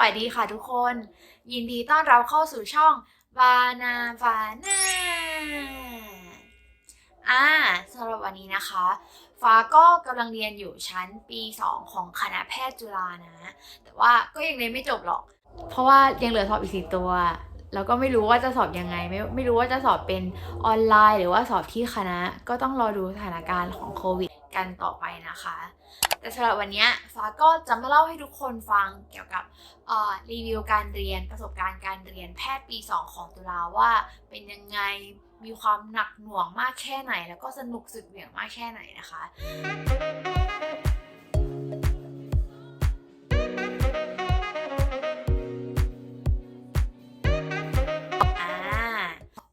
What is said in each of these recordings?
วัสดีค่ะทุกคน ยินดีต้อนรับเข้าสู่ช่องวานาวานาอ่าสำหรับวันนี้นะคะ ฟ้าก็กำลังเรียนอยู่ชั้นปี 2 ของคณะแพทย์จุฬานะ แต่ว่าก็ยังเรียนไม่จบหรอก เพราะว่ายังเหลือสอบอีกสี่ตัว แล้วก็ไม่รู้ว่าจะสอบยังไง ไม่ไม่รู้ว่าจะสอบเป็นออนไลน์ หรือว่าสอบที่คณะก็ต้องรอดูสถานการณ์ของโควิดกันต่อไปนะคะ แต่สำหรับวันนี้ฟ้าก็จะมาเล่าให้ทุกคนฟังเกี่ยวกับรีวิวการเรียนประสบการณ์การเรียนแพทย์ปี 2 ของตุลาว่า เป็นยังไงมีความหนักหน่วงมากแค่ไหน แล้วก็สนุกสุดเหวี่ยงมากแค่ไหนนะคะ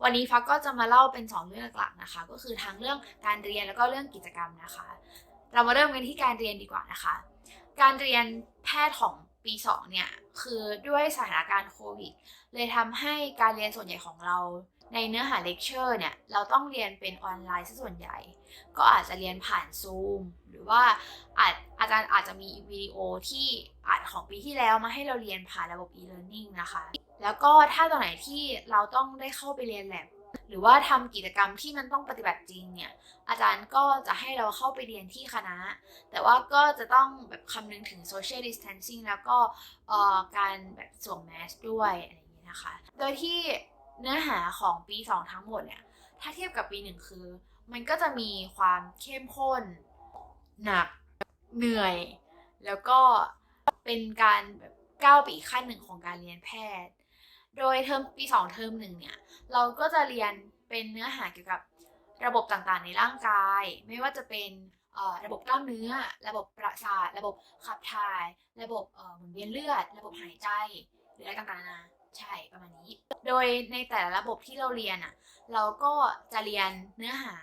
วันนี้ฟ้าก็จะมาเล่าเป็น 2 เรื่องหลักๆนะคะ ก็คือทั้งเรื่องการเรียนแล้วก็เรื่องกิจกรรมนะคะ เรามาเริ่มกันที่การเรียนดีกว่านะคะ การเรียนแพทย์ของปี 2 เนี่ย คือด้วยสถานการณ์โควิด เลยทำให้การเรียนส่วนใหญ่ของเราในเนื้อหาเลคเชอร์เนี่ย เราต้องเรียนเป็นออนไลน์ซะส่วนใหญ่ ก็อาจจะเรียนผ่านซูมหรือว่าอาจอาจารย์อาจจะมีวิดีโอที่อัดของปีที่แล้วมาให้เราเรียนผ่านระบบ e-learning นะคะ แล้วก็ถ้าตอนไหนที่เราต้องได้เข้าไปเรียนแลบ หรือว่าทำกิจกรรมที่มันต้องปฏิบัติจริงเนี่ยอาจารย์ก็จะให้เราเข้าไปเรียนที่คณะ แต่ว่าก็จะต้องแบบคำนึงถึง social distancing แล้วก็เอ่อการแบบสวมแมสด้วยอะไรอย่างนี้นะคะ โดยที่เนื้อหาของปี 2 ทั้งหมดเนี่ยถ้าเทียบกับปี 1 คือ มันก็จะมีความเข้มข้น หนักเหนื่อย แล้วก็เป็นการแบบก้าวไปอีกขั้นหนึ่งของการเรียนแพทย์ โดยเทอมปี 2 เทอมหนึ่งเนี่ย เราก็จะเรียนเป็นเนื้อหาเกี่ยวกับระบบต่างๆ ในร่างกาย ไม่ว่าจะเป็นระบบกล้ามเนื้อ ระบบประสาท ระบบขับถ่าย ระบบเหมุนเวียนเลือด ระบบหายใจ หรืออะไรต่างๆนานาใช่ประมาณนี้ โดยในแต่ละระบบที่เราเรียนอะ เราก็จะเรียนเนื้อหา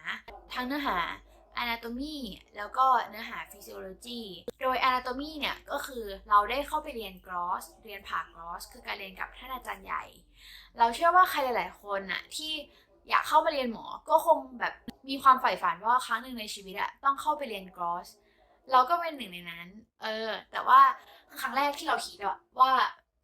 ทั้งเนื้อหา anatomy แล้วก็เนื้อหา physiology โดย anatomy เนี่ยก็คือเราได้เข้าไปเรียน gross เรียนผ่า gross คือการเรียนกับท่านอาจารย์ใหญ่ เราเชื่อว่าใครหลาย ๆ คนน่ะที่อยากเข้ามาเรียนหมอ ก็คงแบบมีความใฝ่ฝันว่าครั้งหนึ่งในชีวิตอะต้องเข้าไปเรียน gross เราก็เป็นหนึ่งในนั้น เออ แต่ว่าครั้งแรกที่เราคิดอะว่า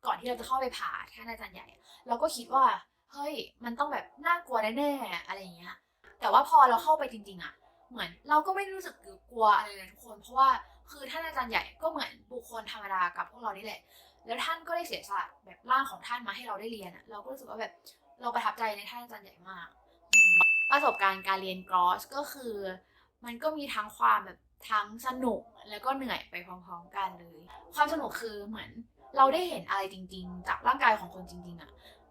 ก่อนที่เราจะเข้าไปผ่าท่านอาจารย์ใหญ่ เราก็คิดว่า เฮ้ย มันต้องแบบน่ากลัวแน่ๆอะไรอย่างเงี้ย แต่ว่าพอเราเข้าไปจริงๆอะ เหมือนเราก็ไม่ได้รู้สึกกลัวอะไรเลยทุกคน เพราะว่าคือท่านอาจารย์ใหญ่ก็เหมือนบุคคลธรรมดากับพวกเรานี่แหละ แล้วท่านก็ได้เสียสละแบบร่างของท่านมาให้เราได้เรียนอะเราก็รู้สึกว่าแบบเราประทับใจในท่านอาจารย์ใหญ่มาก ประสบการณ์การเรียนกรอสก็คือ มันก็มีทั้งความแบบทั้งสนุกแล้วก็เหนื่อยไปพร้อมๆกันเลย ความสนุกคือเหมือนเราได้เห็นอะไรจริง ๆ จากร่างกายของคนจริง ๆอะ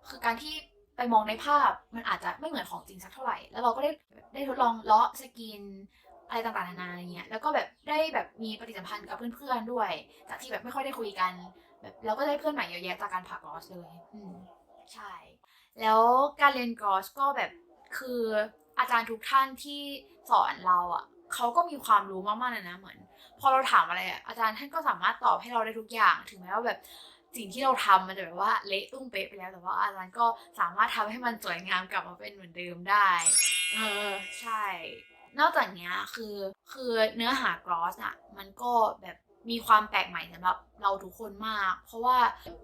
คือการที่ ไปมองในภาพมันอาจจะไม่เหมือนของจริงสักเท่าไหร่ แล้วเราก็ได้ได้ทดลองเลาะสกินอะไรต่างๆนานาอะไรเงี้ย แล้วก็แบบได้แบบมีปฏิสัมพันธ์กับเพื่อนๆด้วย จากที่แบบไม่ค่อยได้คุยกัน แบบเราก็ได้เพื่อนใหม่เยอะแยะจากการผ่ากอสเลย อืมใช่ แล้วการเรียนกอสก็แบบคืออาจารย์ทุกท่านที่สอนเราอะเขาก็มีความรู้มากๆเลยนะเหมือน พอเราถามอะไรอะอาจารย์ท่านก็สามารถตอบให้เราได้ทุกอย่าง ถึงแม้ว่าแบบ สิ่งที่เราทำมันจะแบบว่าเละตุ้มเป๊ะไปแล้วแต่ว่าอาจารย์ก็สามารถทำให้มันสวยงามกลับมาเป็นเหมือนเดิมได้ เออใช่ นอกจากเนี้ยคือคือเนื้อหากรอสอะมันก็แบบมีความแปลกใหม่สำหรับเราทุกคนมาก เพราะว่า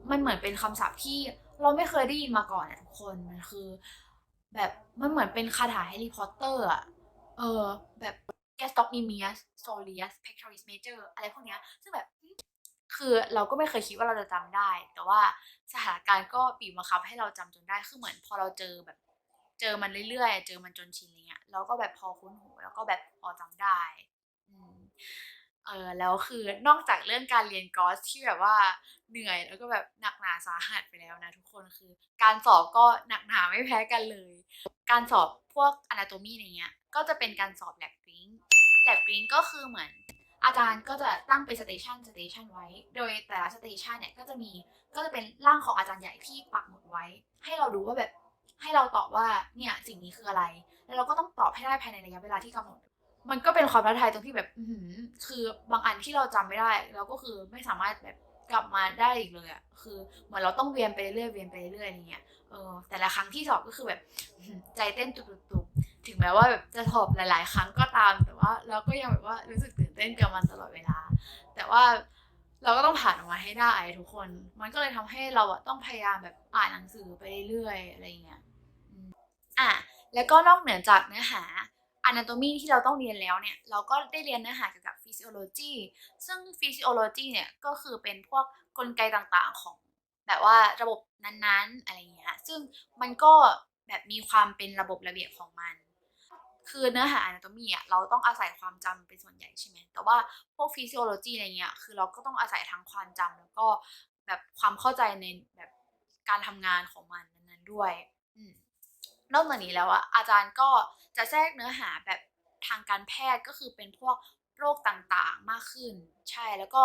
มันเหมือนเป็นคำศัพท์ที่เราไม่เคยได้ยินมาก่อนอะทุกคนมันคือ แบบมันเหมือนเป็นคาถาแฮร์รี่พอตเตอร์อะเออแบบแกสต็อกนิเมียสโซเลียสเพคทอริสเมเจอร์อะไรพวกเนี้ยซึ่งแบบ คือเราก็ไม่เคยคิดว่าเราจะจำได้ แต่ว่าสถานการณ์ก็บีบบังคับให้เราจำจนได้คือเหมือนพอเราเจอแบบ เจอมันเรื่อยๆ เจอมันจนชินอะไรเงี้ยเราก็แบบพอคุ้นหูแล้วก็แบบพอจำได้อเออแล้วคือนอกจากเรื่องการเรียนกอสที่แบบว่าเหนื่อยแล้วก็แบบหนักหนาสาหัสไปแล้วนะทุกคนคือ การสอบก็หนักหนาไม่แพ้กันเลย การสอบพวก anatomy อะไรเงี้ยก็จะเป็นการสอบ lab green lab green ก็คือเหมือน อาจารย์ก็จะตั้งเป็นสเตชันสเตชันไว้ โดยแต่ละสเตชันเนี่ยก็จะมีก็จะเป็นร่างของอาจารย์ใหญ่ที่ปักหมุดไว้ ให้เรารู้ว่าแบบให้เราตอบว่าเนี่ยสิ่งนี้คืออะไร แล้วเราก็ต้องตอบให้ได้ภายในระยะเวลาที่กำหนด มันก็เป็นความท้าทายตรงที่แบบคือบางอันที่เราจำไม่ได้เราก็คือไม่สามารถแบบกลับมาได้อีกเลยอะคือเหมือนเราต้องเวียนไปเรื่อยเวียนไปเรื่อยอะไรเงี้ยเออแต่ละครั้งที่สอบก็คือแบบใจเต้นตุบ ถึงแม้ว่าแบบจะสอบหลาย ๆ ครั้งก็ตาม แต่ว่าเราก็ยังแบบว่ารู้สึกตื่นเต้นกับมันตลอดเวลา แต่ว่าเราก็ต้องผ่านออกมาให้ได้ทุกคน มันก็เลยทำให้เราอะต้องพยายามแบบอ่านหนังสือไปเรื่อยๆอะไรเงี้ยอะแล้วก็นอกเหนือจากเนื้อหา anatomy ที่เราต้องเรียนแล้วเนี่ย เราก็ได้เรียนเนื้อหาเกี่ยวกับ physiology ซึ่ง physiology เนี่ยก็คือเป็นพวกกลไกต่างๆของแบบว่าระบบนั้นๆอะไรเงี้ย ซึ่งมันก็แบบมีความเป็นระบบระเบียบของมัน คือเนื้อหา anatomy อะเราต้องอาศัยความจำเป็นส่วนใหญ่ใช่ไหมแต่ว่าพวก physiology อะไรเงี้ยคือเราก็ต้องอาศัยทั้งความจำแล้วก็แบบความเข้าใจในแบบการทำงานของมันนั้นๆด้วยอนอกจากนี้แล้วอะอาจารย์ก็จะแทรกเนื้อหาแบบทางการแพทย์ก็คือเป็นพวกโรคต่างๆมากขึ้น ใช่แล้วก็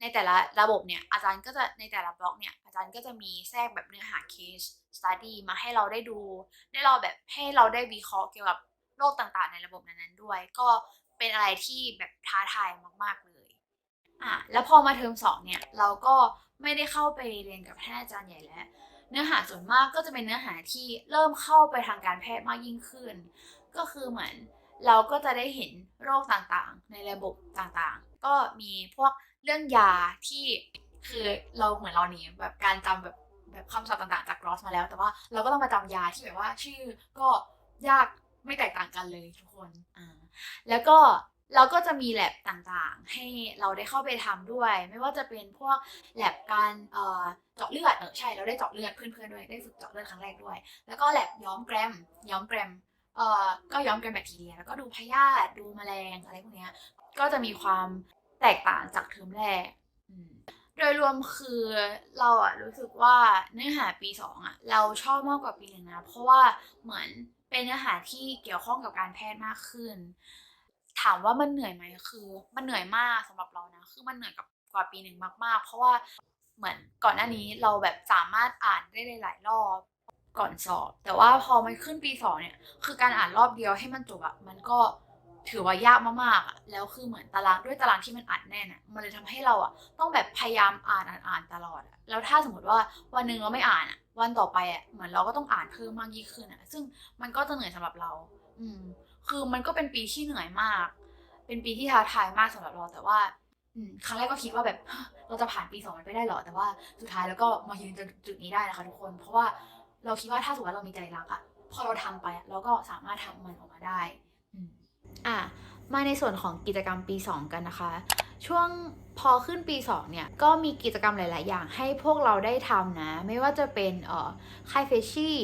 ในแต่ละระบบเนี่ยอาจารย์ก็จะในแต่ละบล็อกเนี่ยอาจารย์ก็จะมีแทรกแบบเนื้อหา case study มาให้เราได้ดู ได้เราแบบให้เราได้วิเคราะห์เกี่ยวกับ โรคต่างๆ ในระบบนั้นๆด้วย ก็เป็นอะไรที่แบบท้าทายมากๆเลยอะแล้วพอมาเทอมสองเนี่ยเราก็ไม่ได้เข้าไปเรียนกับท่านอาจารย์ใหญ่แล้ว เนื้อหาส่วนมากก็จะเป็นเนื้อหาที่เริ่มเข้าไปทางการแพทย์มากยิ่งขึ้น ก็คือเหมือนเราก็จะได้เห็นโรคต่างๆ ในระบบต่างๆ ก็มีพวกเรื่องยาที่คือเราเหมือนเรานีแบบการจำแบบแบบคำศัพท์ต่างๆ จากกรอสมาแล้ว แต่ว่าเราก็ต้องมาจำยาที่แบบว่าชื่อก็ยาก ไม่แตกต่างกันเลยทุกคนอ่าแล้วก็เราก็จะมีแลบต่างๆ ให้เราได้เข้าไปทำด้วย ไม่ว่าจะเป็นพวกแลบการเอ่อเจาะเลือดเออใช่เราได้เจาะเลือดเพื่อนๆด้วยได้ฝึกเจาะเลือดครั้งแรกด้วย แล้วก็แลบย้อมแกรมย้อมแกรมเอ่อก็ย้อมแกรมแบคทีเรียแล้วก็ดูพยาธิดูแมลงอะไรพวกเนี้ยก็จะมีความแตกต่างจากเทอมแรกอืม โดยรวมคือเราอะรู้สึกว่าเนื้อหาปีสองอะเราชอบมากกว่าปีหนึ่งนะ เพราะว่าเหมือนเป็นเนื้อหาที่เกี่ยวข้องกับการแพทย์มากขึ้น ถามว่ามันเหนื่อยไหมคือ มันเหนื่อยมากสำหรับเรานะคือมันเหนื่อยกับกว่าปีหนึ่งมากๆ เพราะว่าเหมือนก่อนหน้านี้เราแบบสามารถอ่านได้หลายรอบก่อนสอบ แต่ว่าพอมันขึ้นปีสองเนี่ย คือการอ่านรอบเดียวให้มันจบอะมันก็ ถือว่ายากมากๆแล้วคือเหมือนตารางด้วยตารางที่มันอัดแน่นอะมันเลยทำให้เราอะต้องแบบพยายามอ่านอ่านอ่านตลอดอะแล้วถ้าสมมติว่าวันหนึ่งเราไม่อ่านอะวันต่อไปอะเหมือนเราก็ต้องอ่านเพิ่มมากยิ่งขึ้นอะซึ่งมันก็จะเหนื่อยสำหรับเรา อืม คือมันก็เป็นปีที่เหนื่อยมาก เป็นปีที่ท้าทายมากสำหรับเราแต่ว่าอืมครั้งแรกก็คิดว่าแบบเราจะผ่านปีสองมันไปได้หรอ แต่ว่าสุดท้ายแล้วก็มายืนจนจุดนี้ได้นะคะทุกคน เพราะว่าเราคิดว่าถ้าสมมติว่าเรามีใจรักอะพอเราทำไปอะเราก็สามารถทำมันออกมาได้ อะมาในส่วนของกิจกรรมปี 2 กันนะคะ ช่วงพอขึ้นปี 2 เนี่ย ก็มีกิจกรรมหลาย ๆ อย่างให้พวกเราได้ทำนะ ไม่ว่าจะเป็นเอ่อค่ายเฟชชี่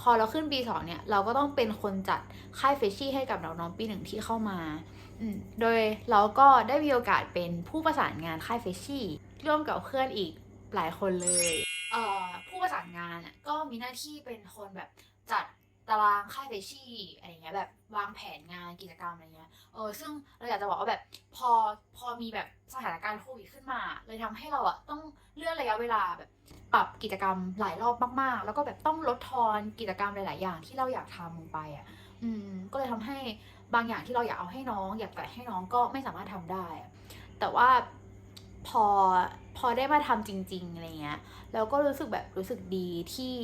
พอเราขึ้นปี 2 เนี่ย เราก็ต้องเป็นคนจัดค่ายเฟชชี่ให้กับน้องๆปีหนึ่งที่เข้ามาอืมโดยเราก็ได้มีโอกาสเป็นผู้ประสานงานค่ายเฟชชี่ร่วมกับเพื่อนอีกหลายคนเลยเอ่อผู้ประสานงานก็มีหน้าที่เป็นคนแบบจัด ตารางค่ายเฟชชี่อะไรเงี้ยแบบวางแผนงานกิจกรรมอะไรเงี้ยเออซึ่งเราอยากจะบอกว่าแบบพอพอมีแบบสถานการณ์โควิดขึ้นมา เลยทำให้เราอะต้องเลื่อนระยะเวลาแบบปรับกิจกรรมหลายรอบมากๆ แล้วก็แบบต้องลดทอนกิจกรรมหลาย ๆ อย่างที่เราอยากทำลงไปอะอืมก็เลยทำให้บางอย่างที่เราอยากเอาให้น้อง อยากแตะให้น้องก็ไม่สามารถทำได้ แต่ว่าพอพอได้มาทำจริง ๆอะไรเงี้ยเราก็รู้สึกแบบรู้สึกดีที่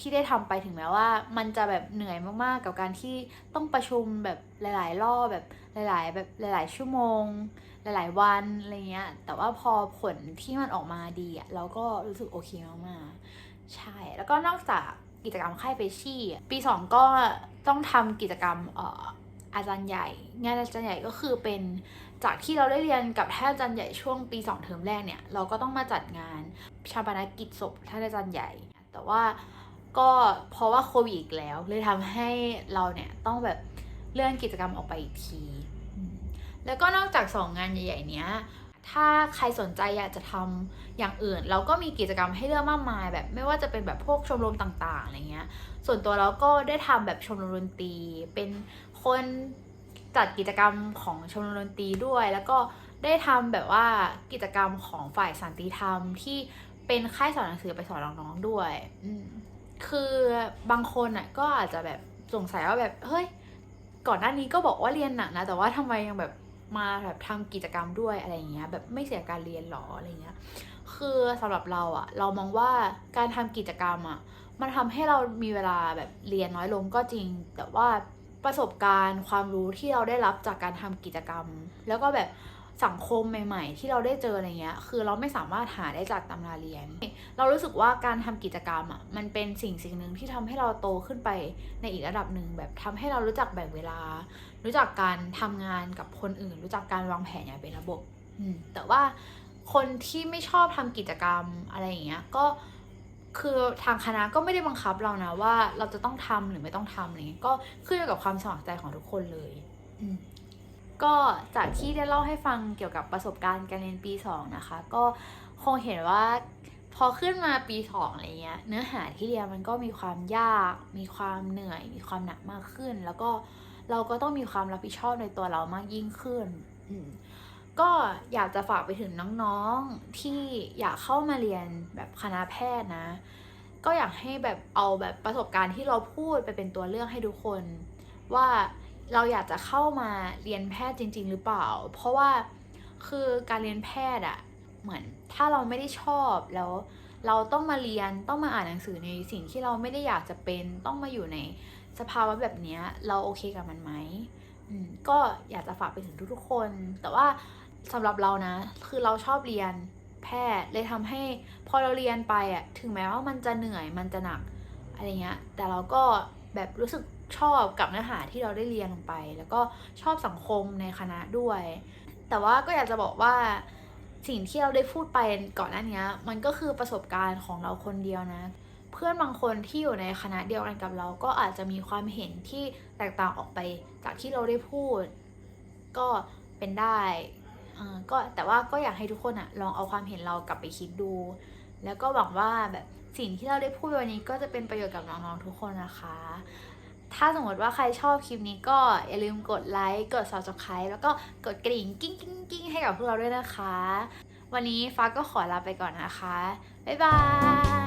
ที่ได้ทำไปถึงแม้ว่า มันจะแบบเหนื่อยมากๆ กับการที่ต้องประชุมแบบหลาย ๆ รอบแบบหลาย ๆ แบบหลาย ๆ ชั่วโมง หลาย ๆ วันอะไรเงี้ยแต่ว่าพอผลที่มันออกมาดีอะเราก็รู้สึกโอเคมากๆใช่ แล้วก็นอกจากกิจกรรมค่ายเฟชชี่ปีสองก็ต้องทำกิจกรรมเอ่ออาจารย์ใหญ่ งานอาจารย์ใหญ่ก็คือเป็นจากที่เราได้เรียนกับท่านอาจารย์ใหญ่ช่วงปีสองเทอมแรกเนี่ยเราก็ต้องมาจัดงานชาปนกิจศพท่านอาจารย์ใหญ่ แต่ว่า ก็เพราะว่าโควิดอีกแล้ว เลยทำให้เราเนี่ยต้องแบบเลื่อนกิจกรรมออกไปอีกทีอืมแล้วก็นอกจากสองงานใหญ่ๆเนี้ย ถ้าใครสนใจอยากจะทำอย่างอื่น เราก็มีกิจกรรมให้เลือกมากมายแบบไม่ว่าจะเป็นแบบพวกชมรมต่างๆอะไรเงี้ย ส่วนตัวเราก็ได้ทำแบบชมรมดนตรี เป็นคนจัดกิจกรรมของชมรมดนตรีด้วย แล้วก็ได้ทำแบบว่ากิจกรรมของฝ่ายสันติธรรมที่เป็นค่ายสอนหนังสือไปสอนน้องๆด้วย อืม คือบางคนอะก็อาจจะแบบสงสัยว่าแบบเฮ้ยก่อนหน้านี้ก็บอกว่าเรียนหนักนะ แต่ว่าทำไมยังแบบมาแบบทำกิจกรรมด้วยอะไรอย่างเงี้ยแบบไม่เสียการเรียนหรออะไรเงี้ยคือสำหรับเราอะเรามองว่าการทำกิจกรรมอะมันทำให้เรามีเวลาแบบเรียนน้อยลงก็จริง แต่ว่าประสบการณ์ความรู้ที่เราได้รับจากการทำกิจกรรม แล้วก็แบบ สังคมใหม่ ๆ ที่เราได้เจออะไรเงี้ย คือเราไม่สามารถหาได้จากตำราเรียน เรารู้สึกว่าการทำกิจกรรมอะมันเป็นสิ่งสิ่งหนึ่งที่ทำให้เราโตขึ้นไปในอีกระดับหนึ่งแบบทำให้เรารู้จักแบ่งเวลา รู้จักการทำงานกับคนอื่น รู้จักการวางแผนอย่างเป็นระบบแต่ว่าคนที่ไม่ชอบทำกิจกรรมอะไรอย่างเงี้ยก็คือทางคณะก็ไม่ได้บังคับเรานะว่าเราจะต้องทำหรือไม่ต้องทำอะไรเงี้ยก็ขึ้นอยู่กับความสมัครใจของทุกคนเลย อื ก็จากที่ได้เล่าให้ฟังเกี่ยวกับประสบการณ์การเรียนปี 2 นะคะ ก็คงเห็นว่าพอขึ้นมาปี2อะไรเงี้ยเนื้อหาที่เรียนมันก็มีความยาก มีความเหนื่อย มีความหนักมากขึ้น แล้วก็เราก็ต้องมีความรับผิดชอบในตัวเรามากยิ่งขึ้นก็อยากจะฝากไปถึงน้องๆที่อยากเข้ามาเรียนแบบคณะแพทย์นะ ก็อยากให้แบบเอาแบบประสบการณ์ที่เราพูดไปเป็นตัวเลือกให้ทุกคน ว่า เราอยากจะเข้ามาเรียนแพทย์จริง ๆ หรือเปล่า เพราะว่าคือการเรียนแพทย์อะเหมือนถ้าเราไม่ได้ชอบแล้วเราต้องมาเรียนต้องมาอ่านหนังสือในสิ่งที่เราไม่ได้อยากจะเป็นต้องมาอยู่ในสภาวะแบบนี้เราโอเคกับมันไหมอืมก็อยากจะฝากไปถึงทุกๆคน แต่ว่าสำหรับเรานะ คือเราชอบเรียนแพทย์เลยทำให้พอเราเรียนไปอะถึงแม้ว่ามันจะเหนื่อยมันจะหนักอะไรเงี้ยแต่เราก็แบบรู้สึก ชอบกับเนื้อหาที่เราได้เรียนลงไป แล้วก็ชอบสังคมในคณะด้วย แต่ว่าก็อยากจะบอกว่าสิ่งที่เราได้พูดไปก่อนหน้านี้มันก็คือประสบการณ์ของเราคนเดียวนะ เพื่อนบางคนที่อยู่ในคณะเดียวกันกับเรา ก็อาจจะมีความเห็นที่แตกต่างออกไปจากที่เราได้พูด ก็เป็นได้ก็แต่ว่าก็อยากให้ทุกคนอะลองเอาความเห็นเรากลับไปคิดดู แล้วก็หวังว่าแบบสิ่งที่เราได้พูดวันนี้ก็จะเป็นประโยชน์กับน้องๆทุกคนนะคะ ถ้าสมมติว่าใครชอบคลิปนี้ก็อย่าลืมกดไลค์กด subscribe แล้วก็กดกริ่งกิ้งกิ้งกิ้งให้กับพวกเราด้วยนะคะ วันนี้ฟ้าก็ขอลาไปก่อนนะคะ บ๊ายบาย